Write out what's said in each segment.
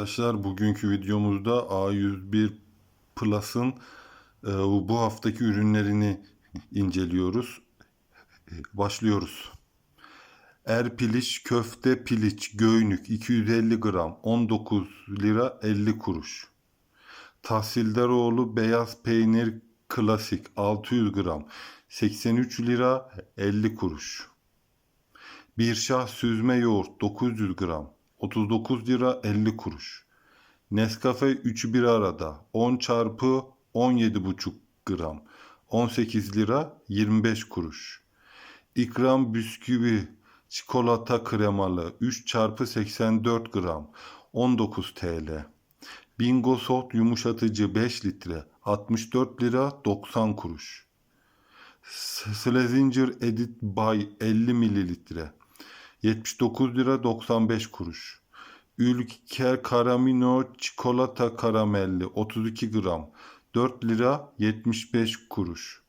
Arkadaşlar bugünkü videomuzda A101 Plus'ın e, bu haftaki ürünlerini inceliyoruz. Başlıyoruz. Er piliç, köfte piliç, göynük 250 gram 19 lira 50 kuruş. Tahsildaroğlu beyaz peynir klasik 600 gram 83 lira 50 kuruş. Bir şah süzme yoğurt 900 gram 39 lira 50 kuruş. Nescafe 3'ü bir arada 10 çarpı 17,5 gram 18 lira 25 kuruş. İkram bisküvi çikolata kremalı 3 çarpı 84 gram 19 TL. Bingo Soft yumuşatıcı 5 litre 64 lira 90 kuruş. Slazenger Edit Bay 50 mililitre 79 lira 95 kuruş. Ülker Karamino çikolata karamelli 32 gram 4 lira 75 kuruş.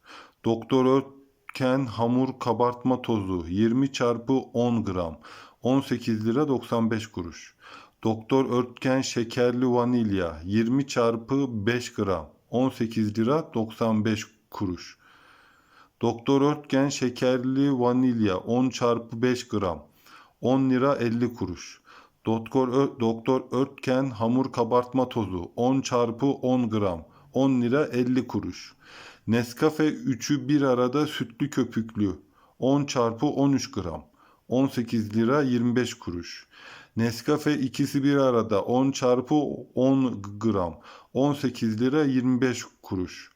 Doktor Ötken hamur kabartma tozu 20 çarpı 10 gram 18 lira 95 kuruş. Doktor Örtken şekerli vanilya 20 çarpı 5 gram 18 lira 95 kuruş. Doktor Örtgen şekerli vanilya 10 çarpı 5 gram 10 lira 50 kuruş. Doktor, Doktor Örtken hamur kabartma tozu 10 çarpı 10 gram 10 lira 50 kuruş. Nescafe 3'ü bir arada sütlü köpüklü 10 çarpı 13 gram 18 lira 25 kuruş. Nescafe ikisi bir arada 10 çarpı 10 gram 18 lira 25 kuruş.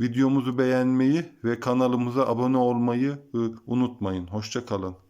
Videomuzu beğenmeyi ve kanalımıza abone olmayı unutmayın. Hoşça kalın.